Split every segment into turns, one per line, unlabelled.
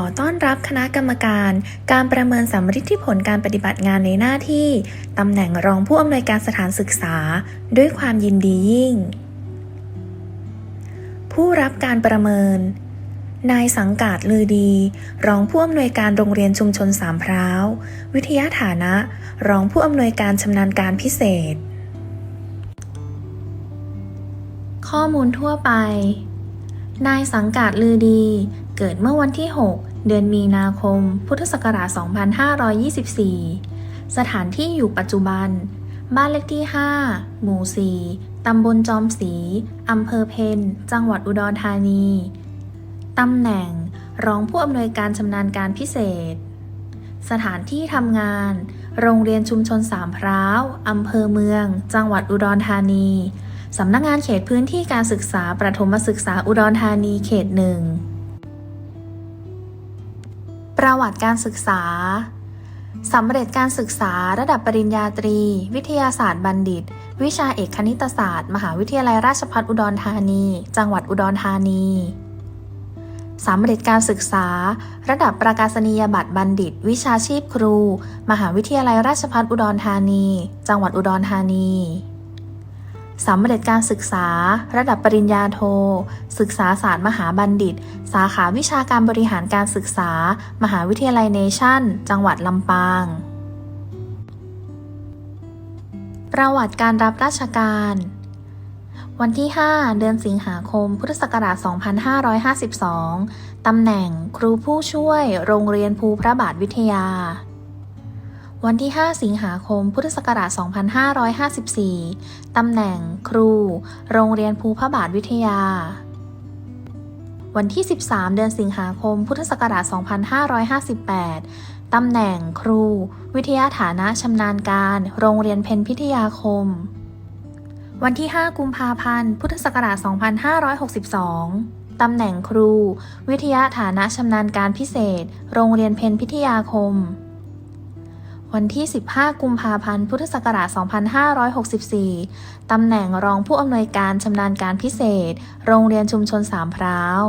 อต้อนรับคณะกรรมการ การประเมินสำฤทธิผลการปฏิบัติงานในหน้าที่ ตำแหน่งรองผู้อำนวยการสถานศึกษา ด้วยความยินดียิ่ง ผู้รับการประเมิน นายสังกาดลือดี รองผู้อำนวยการโรงเรียนชุมชนสามพร้าว วิทยาฐานะ รองผู้อำนวยการชำนาญการพิเศษ ข้อมูลทั่วไปนายสังกาดลือดี เกิดเมื่อวันที่ 6 เดือนมีนาคม พุทธศักราช 2524 สถานที่อยู่ปัจจุบัน บ้านเลขที่ 5 หมู่ 4 ตำบลจอมศรีอำเภอเพนจังหวัดอุดรธานี ตำแหน่ง รองผู้อำนวยการชำนาญการพิเศษ สถานที่ทำงาน โรงเรียนชุมชนสามพร้าวอำเภอเมือง จังหวัดอุดรธานีสำนักงานเขตพื้นที่การศึกษาประถมศึกษาอุดรธานีเขตหนึ่ง ประวัติการศึกษา สำเร็จการศึกษาระดับปริญญาตรี วิทยาศาสตร์บัณฑิต วิชาเอกคณิตศาสตร์ มหาวิทยาลัยราชภัฏอุดรธานี จังหวัดอุดรธานีสำเร็จการศึกษา ระดับประกาศนียบัตรบัณฑิต วิชาชีพครู มหาวิทยาลัยราชภัฏอุดรธานี จังหวัดอุดรธานี สำเร็จการศึกษา ระดับปริญญาโท ศึกษาศาสตร์มหาบัณฑิต สาขาวิชาการบริหารการศึกษา มหาวิทยาลัยเนชั่น จังหวัดลำปาง ประวัติการรับราชการ วันที่ 5 เดือนสิงหาคม พุทธศักราช 2552 ตำแหน่งครูผู้ช่วย โรงเรียนภูพระบาทวิทยา วันที่ 5 สิงหาคม พุทธศักราช 2554 ตำแหน่งครู โรงเรียนภูพระบาทวิทยา วันที่ 13 เดือนสิงหาคม พุทธศักราช 2558 ตำแหน่งครู วิทยาฐานะชำนาญการ โรงเรียนเพนพิทยาคม วันที่ 5 กุมภาพันธ์ พุทธศักราช 2562ตำแหน่งครู วิทยาฐานะชำนาญการพิเศษ โรงเรียนเพนพิทยาคม วันที่ 15 กุมภาพันธ์ พุทธศักราช 2564 ตำแหน่งรองผู้อำนวยการชำนาญการพิเศษ โรงเรียนชุมชนสามพร้าว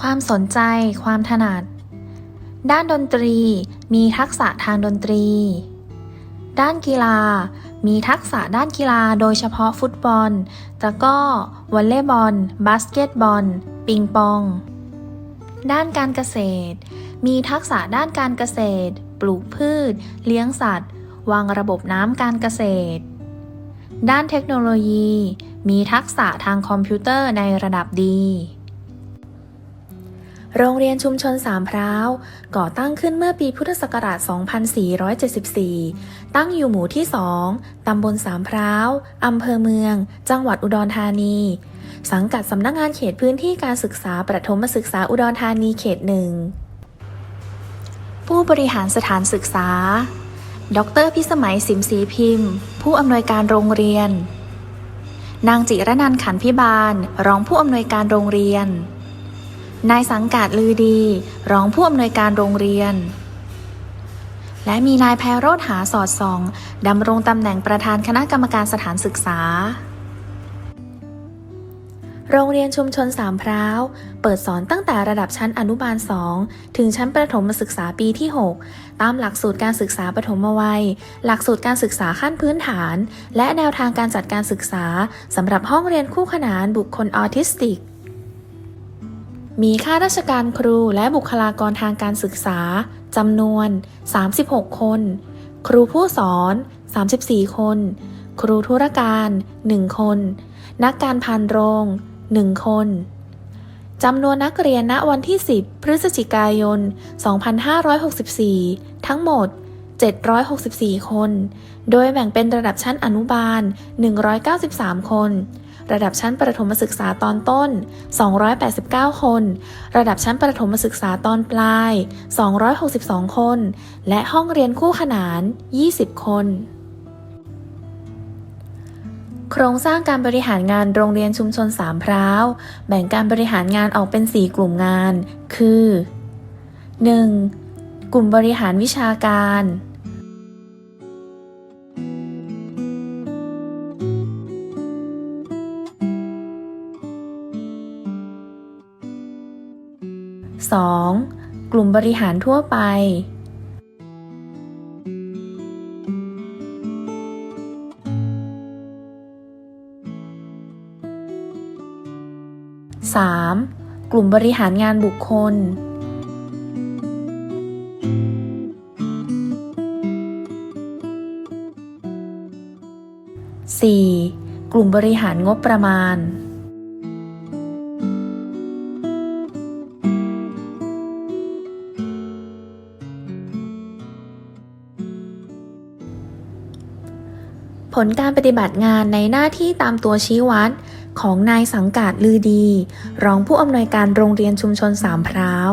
ความสนใจ ความถนัด ด้านดนตรี มีทักษะทางดนตรี ด้านกีฬา มีทักษะด้านกีฬาโดยเฉพาะฟุตบอล ตะก้อ วอลเลย์บอล บาสเกตบอล ปิงปอง ด้านการเกษตร มีทักษะด้านการเกษตร ปลูกพืช เลี้ยงสัตว์ วางระบบน้ำการเกษตร ด้านเทคโนโลยี มีทักษะทางคอมพิวเตอร์ในระดับดี โรงเรียนชุมชนสามพร้าว ก่อตั้งขึ้นเมื่อปีพุทธศักราช 2474 ตั้งอยู่หมู่ที่ 2 ตำบลสามพร้าว อำเภอเมือง จังหวัดอุดรธานีสังกัดสำนักงานเขตพื้นที่การศึกษาประถมศึกษาอุดรธานีเขตหนึ่ง ผู้บริหารสถานศึกษา ดรพิสมัยสิมสีพิมพ์ ผู้อำนวยการโรงเรียน นางจิรนันขันพิบาล รองผู้อำนวยการโรงเรียน นายสังกัดลือดี รองผู้อำนวยการโรงเรียน และมีนายแพโรธหาสอดส่องดำรงตำแหน่งประธานคณะกรรมการสถานศึกษา โรงเรียนชุมชนสามพร้าว เปิดสอนตั้งแต่ระดับชั้นอนุบาล 2 ถึงชั้นประถมศึกษาปีที่ 6 ตามหลักสูตรการศึกษาปฐมวัย หลักสูตรการศึกษาขั้นพื้นฐาน และแนวทางการจัดการศึกษาสำหรับห้องเรียนคู่ขนานบุคคลออทิสติก มีข้าราชการครูและบุคลากรทางการศึกษาจำนวน 36 คน ครูผู้สอน 34 คน ครูธุรการ 1 คน นักการพานโรง 1 คนจำนวนนักเรียนณวันที่ 10 พฤศจิกายน 2564 ทั้งหมด 764 คน โดยแบ่งเป็นระดับชั้นอนุบาล 193 คน ระดับชั้นประถมศึกษาตอนต้น 289 คน ระดับชั้นประถมศึกษาตอนปลาย 262 คน และห้องเรียนคู่ขนาน 20 คน โครงสร้างการบริหารงานโรงเรียนชุมชนสามพร้าวแบ่งการบริหารงานออกเป็น 4 กลุ่มงาน คือ 1. กลุ่มบริหารวิชาการ 2. กลุ่มบริหารทั่วไป 3. กลุ่มบริหารงานบุคคล 4. กลุ่มบริหารงบประมาณ ผลการปฏิบัติงานในหน้าที่ตามตัวชี้วัด ของนายสังกัดลือดี รองผู้อำนวยการโรงเรียนชุมชนสามพร้าว